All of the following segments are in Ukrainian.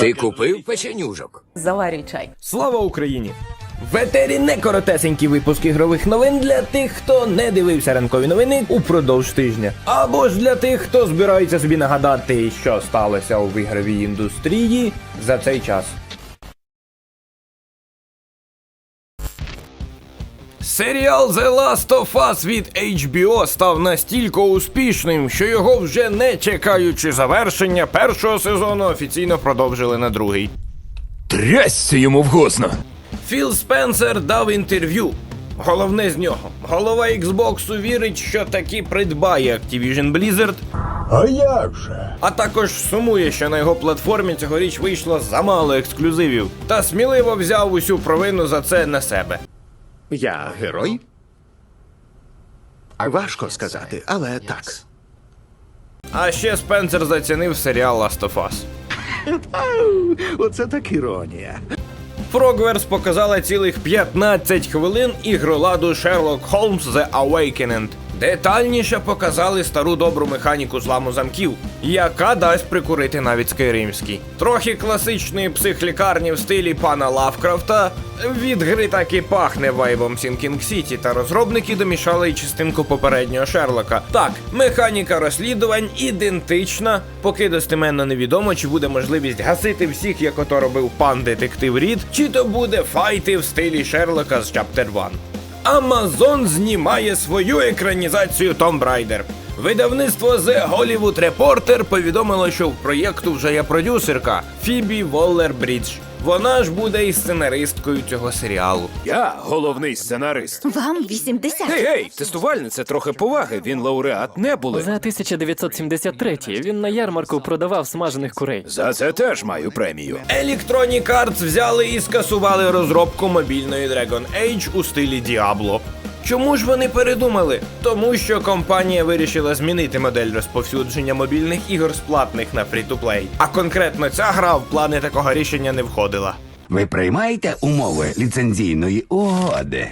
Ти купив печенюжок? Заварюй чай. Слава Україні! В етері не коротесенький випуск ігрових новин для тих, хто не дивився ранкові новини упродовж тижня. Або ж для тих, хто збирається собі нагадати, що сталося у ігровій індустрії за цей час. Серіал The Last of Us від HBO став настільки успішним, що його вже не чекаючи завершення першого сезону офіційно продовжили на другий. Трясся йому вгосно. Філ Спенсер дав інтерв'ю. Головне з нього. Голова Xbox вірить, що таки придбає Activision Blizzard, А як же? а також сумує, що на його платформі цьогоріч вийшло замало ексклюзивів, та сміливо взяв усю провину за це на себе. Я герой? Важко сказати, але так. А ще Спенсер зацінив серіал Last of Us. Оце так іронія. Frogwares показала цілих 15 хвилин ігроладу Sherlock Holmes The Awakened. Детальніше показали стару добру механіку зламу замків, яка дасть прикурити навіть скайримський. Трохи класичної психлікарні в стилі пана Лавкрафта. Від гри так і пахне вайбом Сінкінг Сіті, та розробники домішали й частинку попереднього Шерлока. Так, механіка розслідувань ідентична, поки достеменно невідомо, чи буде можливість гасити всіх, як ото робив пан детектив Рід, чи то буде файти в стилі Шерлока з Chapter 1. Amazon знімає свою екранізацію Tomb Raider. Видавництво The Hollywood Reporter повідомило, що в проєкту вже є продюсерка Фібі Воллер Брідж. Вона ж буде і сценаристкою цього серіалу. Я головний сценарист. Вам 80. Гей, гей, тестувальниця трохи поваги. Він лауреат не були. За 1973 він на ярмарку продавав смажених курей. За це теж маю премію. Electronic Arts взяли і скасували розробку мобільної Dragon Age у стилі Diablo. Чому ж вони передумали? Тому що компанія вирішила змінити модель розповсюдження мобільних ігор з платних на фрі-то-плей. А конкретно ця гра в плани такого рішення не входила. Ви приймаєте умови ліцензійної угоди?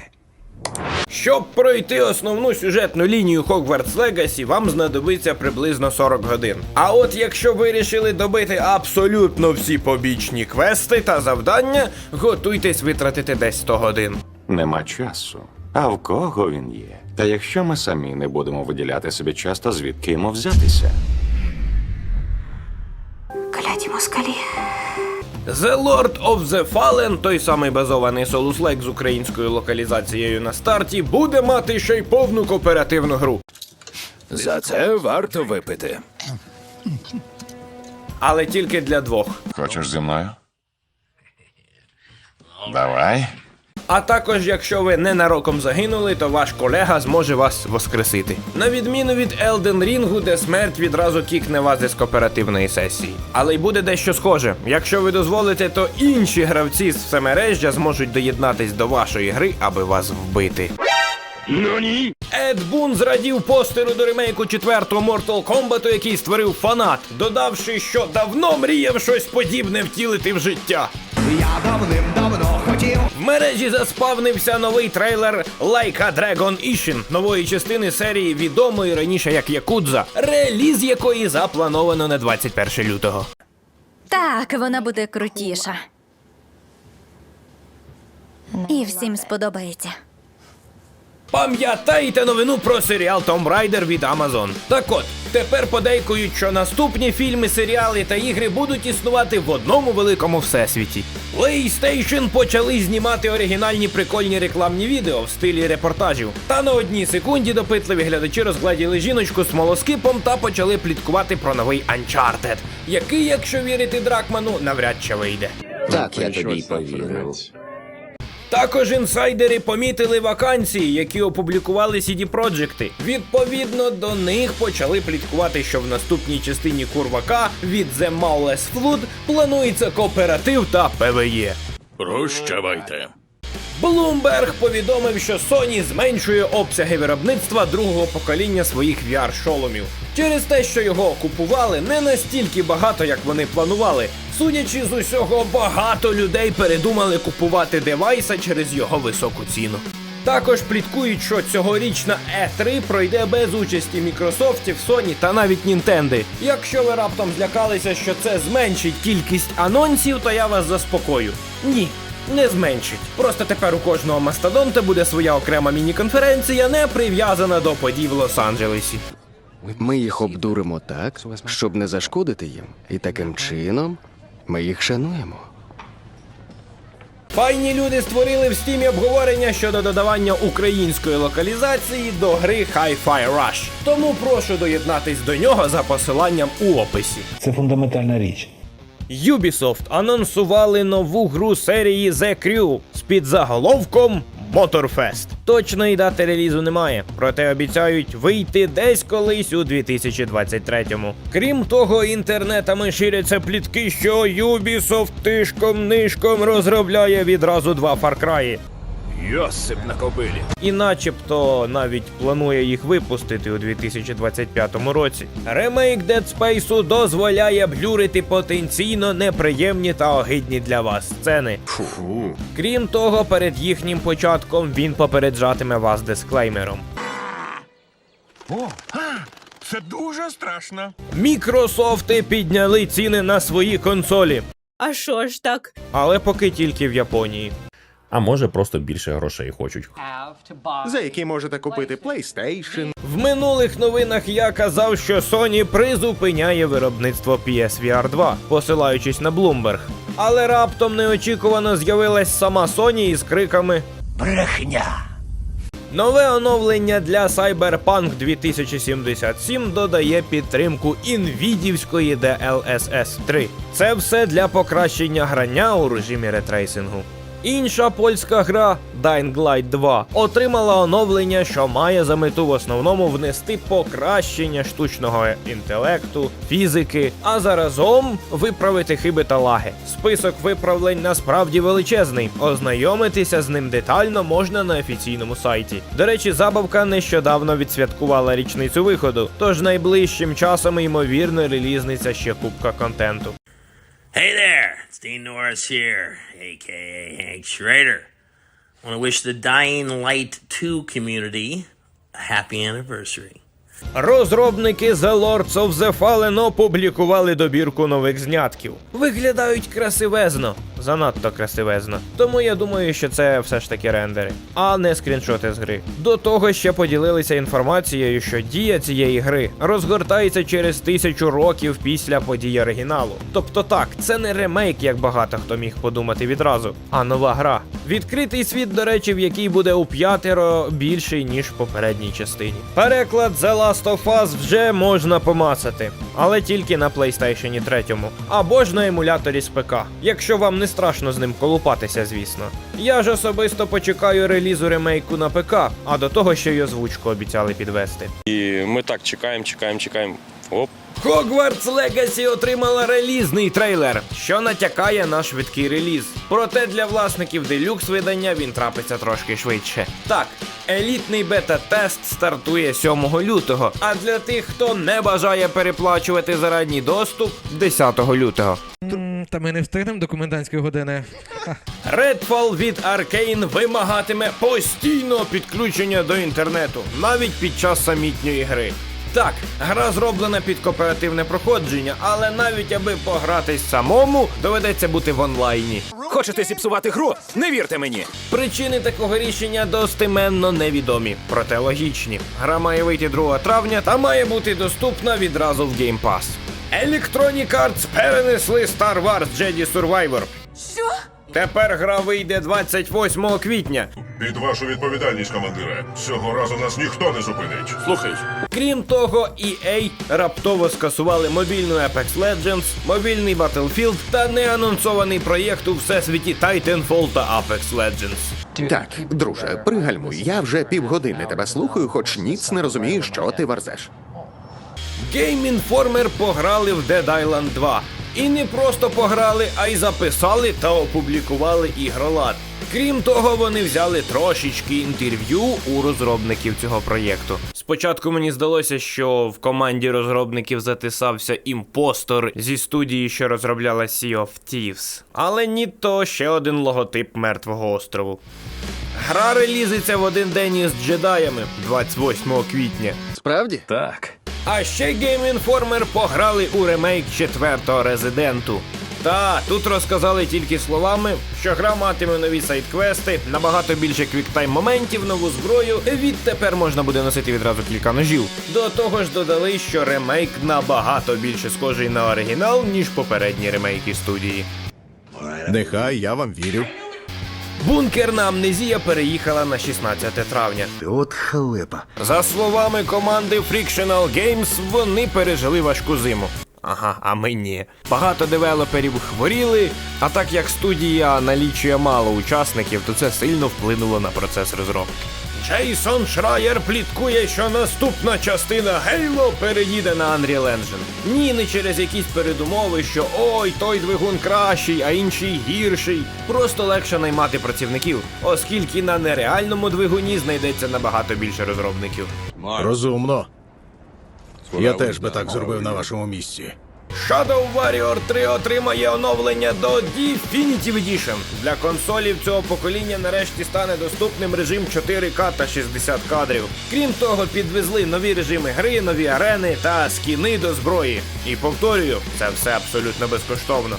Щоб пройти основну сюжетну лінію Hogwarts Legacy, вам знадобиться приблизно 40 годин. А от якщо вирішили добити абсолютно всі побічні квести та завдання, готуйтесь витратити десь 100 годин. Нема часу. А в кого він є? Та якщо ми самі не будемо виділяти собі час, то звідки йому взятися? Кляті москалі. The Lord of the Fallen, той самий базований Solus Lake з українською локалізацією на старті, буде мати ще й повну кооперативну гру. За це варто випити. Але тільки для двох. Хочеш зі мною? Давай. А також, якщо ви ненароком загинули, то ваш колега зможе вас воскресити. На відміну від Elden Ring, де смерть відразу кікне вас із кооперативної сесії. Але й буде дещо схоже. Якщо ви дозволите, то інші гравці з всемережжя зможуть доєднатись до вашої гри, аби вас вбити. Ед Бун зрадів постеру до ремейку четвертого Mortal Kombat, який створив фанат, додавши, що давно мріяв щось подібне втілити в життя. Я давним-давно мережі заспавнився новий трейлер Like Dragon Ishin, нової частини серії відомої раніше як Якудза, реліз якої заплановано на 21 лютого. Так, вона буде крутіша. І всім сподобається. Пам'ятаєте новину про серіал Tomb Raider від Amazon? Так от, тепер подейкують, що наступні фільми, серіали та ігри будуть існувати в одному великому всесвіті. PlayStation почали знімати оригінальні прикольні рекламні відео в стилі репортажів. Та на одній секунді допитливі глядачі розгладіли жіночку з смолоскипом та почали пліткувати про новий Uncharted, який, якщо вірити Дракману, навряд чи вийде. Так я тобі повірив. Також інсайдери помітили вакансії, які опублікували CD Projekти. Відповідно до них почали пліткувати, що в наступній частині Курвака від The Maules Flood планується кооператив та ПВЕ. Прощавайте. Bloomberg повідомив, що Sony зменшує обсяги виробництва другого покоління своїх VR-шоломів через те, що його купували не настільки багато, як вони планували. Судячи з усього, багато людей передумали купувати девайса через його високу ціну. Також пліткують, що цьогорічна E3 пройде без участі Мікрософтів, Sony та навіть Nintendo. Якщо ви раптом злякалися, що це зменшить кількість анонсів, то я вас заспокою. Ні. Не зменшить. Просто тепер у кожного мастодонта буде своя окрема міні-конференція, не прив'язана до подій в Лос-Анджелесі. Ми їх обдуримо так, щоб не зашкодити їм. І таким чином ми їх шануємо. Файні люди створили в стімі обговорення щодо додавання української локалізації до гри Hi-Fi Rush. Тому прошу доєднатись до нього за посиланням у описі. Це фундаментальна річ. Ubisoft анонсували нову гру серії The Crew з підзаголовком Motorfest. Точної дати релізу немає, проте обіцяють вийти десь колись у 2023-му. Крім того, інтернетами ширяться плітки, що Ubisoft тишком-нишком розробляє відразу два Far Cry. Йосип на кобилі. І начебто навіть планує їх випустити у 2025 році. Ремейк Dead Space дозволяє блюрити потенційно неприємні та огидні для вас сцени. Крім того, перед їхнім початком він попереджатиме вас дисклеймером. Це дуже страшно. Мікрософти підняли ціни на свої консолі, А що ж так? але поки тільки в Японії. А може просто більше грошей хочуть. За які можете купити PlayStation. В минулих новинах я казав, що Sony призупиняє виробництво PSVR 2, посилаючись на Bloomberg. Але раптом неочікувано з'явилась сама Sony із криками Брехня. Нове оновлення для Cyberpunk 2077 додає підтримку інвідівської DLSS 3. Це все для покращення грання у режимі ретрейсингу. Інша польська гра Dying Light 2 отримала оновлення, що має за мету в основному внести покращення штучного інтелекту, фізики, а заразом виправити хиби та лаги. Список виправлень насправді величезний. Ознайомитися з ним детально можна на офіційному сайті. До речі, забавка нещодавно відсвяткувала річницю виходу, тож найближчим часом ймовірно релізниця ще купка контенту. Hey there, it's Dean Norris here, aka Hank Schrader. I want to wish the Dying Light 2 community a happy anniversary. Розробники The Lords of the Fallen опублікували добірку нових знятків. Виглядають красивезно, занадто красивезно. Тому я думаю, що це все ж таки рендери, а не скріншоти з гри. До того ще поділилися інформацією, що дія цієї гри розгортається через тисячу років після подій оригіналу. Тобто так, це не ремейк, як багато хто міг подумати відразу, а нова гра. Відкритий світ, до речі, в якій буде у п'ятеро більший ніж в попередній частині. Переклад The Last of Us вже можна помацати, але тільки на PlayStation 3 або ж на емуляторі з ПК, якщо вам не страшно з ним колупатися, звісно. Я ж особисто почекаю релізу ремейку на ПК, а до того ще й озвучку обіцяли підвести. І ми так чекаємо, чекаємо, чекаємо. Оп. Hogwarts Legacy отримала релізний трейлер, що натякає на швидкий реліз. Проте для власників делюкс видання він трапиться трошки швидше. Так, елітний бета-тест стартує 7 лютого, а для тих, хто не бажає переплачувати за ранній доступ 10 лютого. Та ми не встигнемо до комендантської години. Redfall від Arkane вимагатиме постійного підключення до інтернету, навіть під час самітньої гри. Так, гра зроблена під кооперативне проходження, але навіть аби погратись самому, доведеться бути в онлайні. Хочете зіпсувати гру? Не вірте мені. Причини такого рішення достеменно невідомі, проте логічні. Гра має вийти 2 травня та має бути доступна відразу в Game Pass. Electronic Arts перенесли Star Wars Jedi Survivor. Що? Тепер гра вийде 28 квітня. Під вашу відповідальність, командире. Цього разу нас ніхто не зупинить. Слухай. Крім того, EA раптово скасували мобільну Apex Legends, мобільний Battlefield та неанонсований проєкт у всесвіті Titanfall та Apex Legends. Так, друже, пригальмуй. Я вже півгодини тебе слухаю, хоч ніц не розумію, що ти верзеш. Game Informer пограли в Dead Island 2. І не просто пограли, а й записали та опублікували ігролад. Крім того, вони взяли трошечки інтерв'ю у розробників цього проєкту. Спочатку мені здалося, що в команді розробників затисався імпостор зі студії, що розробляла Sea of Thieves. Але ні, то ще один логотип мертвого острову. Гра релізиться в один день із джедаями 28 квітня. Справді? Так. А ще Game Informer пограли у ремейк четвертого резиденту. Та тут розказали тільки словами, що гра матиме нові сайт-квести, набагато більше квіктайм моментів, нову зброю. Відтепер можна буде носити відразу кілька ножів. До того ж додали, що ремейк набагато більше схожий на оригінал, ніж попередні ремейки студії. Нехай я вам вірю. Бункерна амнезія переїхала на 16 травня. От халепа. За словами команди Frictional Games, вони пережили важку зиму. Ага, а ми ні. Багато девелоперів хворіли, а так як студія налічує мало учасників, то це сильно вплинуло на процес розробки. Джейсон Шрайер пліткує, що наступна частина Halo переїде на Unreal Engine. Ні, не через якісь передумови, що ой, той двигун кращий, а інший гірший. Просто легше наймати працівників, оскільки на нереальному двигуні знайдеться набагато більше розробників. Розумно. Я теж би так зробив на вашому місці. Shadow Warrior 3 отримає оновлення до Definitive Edition. Для консолів цього покоління нарешті стане доступним режим 4К та 60 кадрів. Крім того, підвезли нові режими гри, нові арени та скіни до зброї. І повторюю, це все абсолютно безкоштовно.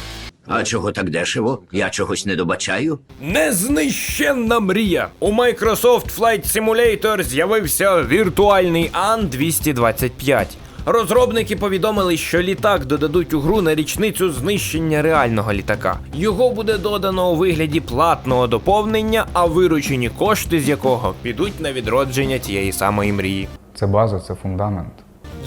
А чого так дешево? Я чогось не добачаю? Незнищенна мрія! У Microsoft Flight Simulator з'явився віртуальний Ан-225. Розробники повідомили, що літак додадуть у гру на річницю знищення реального літака. Його буде додано у вигляді платного доповнення, а виручені кошти з якого підуть на відродження тієї самої мрії. Це база, це фундамент.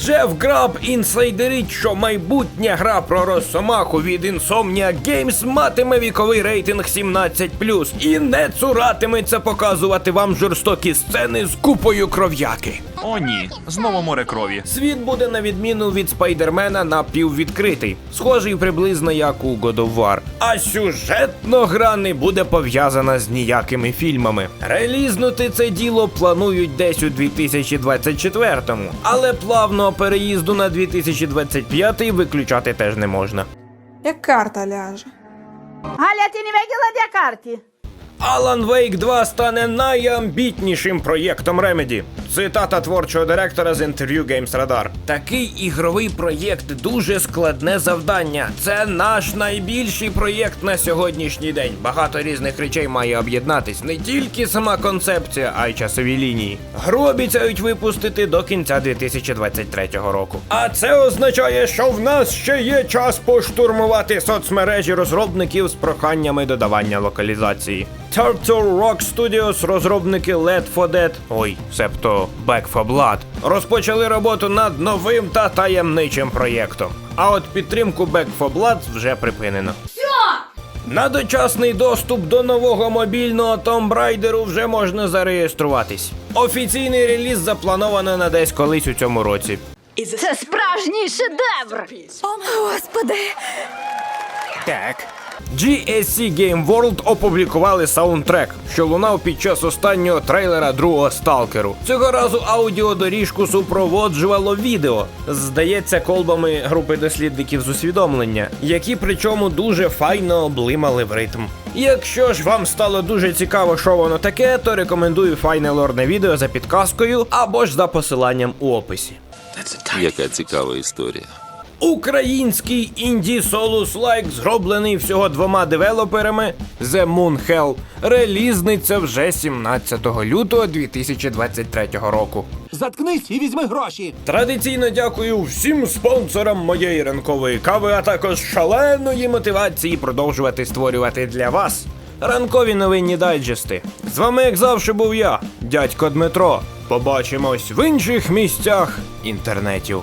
Джеф Граб інсайдерить, що майбутня гра про Росомаху від Insomnia Games матиме віковий рейтинг 17+, і не цуратиметься показувати вам жорстокі сцени з купою кров'яки. О, ні, знову море крові. Світ буде на відміну від спайдермена напіввідкритий, схожий приблизно як у God of War. А сюжетно гра не буде пов'язана з ніякими фільмами. Релізнути це діло планують десь у 2024-му, але плавного переїзду на 2025 виключати теж не можна. Як карта ляже. Галя, ти не бачила де карті? Alan Wake 2 стане найамбітнішим проєктом Remedy. Цитата творчого директора з інтерв'ю Games Radar. Такий ігровий проєкт дуже складне завдання. Це наш найбільший проєкт на сьогоднішній день. Багато різних речей має об'єднатись. Не тільки сама концепція, а й часові лінії. Гру обіцяють випустити до кінця 2023 року. А це означає, що в нас ще є час поштурмувати соцмережі розробників з проханнями додавання локалізації. Turtle Rock Studios, розробники Led 4 Dead, ой, себто Back 4 Blood, розпочали роботу над новим та таємничим проєктом. А от підтримку Back 4 Blood вже припинено. На дочасний доступ до нового мобільного Tomb Raider вже можна зареєструватись. Офіційний реліз заплановано на десь колись у цьому році. Це справжній шедевр! Господи! Так. GSC Game World опублікували саундтрек, що лунав під час останнього трейлера другого сталкеру. Цього разу аудіодоріжку супроводжувало відео, здається, колбами групи дослідників з усвідомлення, які причому дуже файно облимали в ритм. Якщо ж вам стало дуже цікаво, що воно таке, то рекомендую файне лорне відео за підказкою або ж за посиланням у описі. Яка цікава історія. Український інді Solus Like, зроблений всього двома девелоперами The Moon Hell, релізниться вже 17 лютого 2023 року. Заткнись і візьми гроші. Традиційно дякую всім спонсорам моєї ранкової кави, а також шаленої мотивації продовжувати створювати для вас ранкові новинні дайджести. З вами, як завжди, був я, дядько Дмитро. Побачимось в інших місцях інтернетів.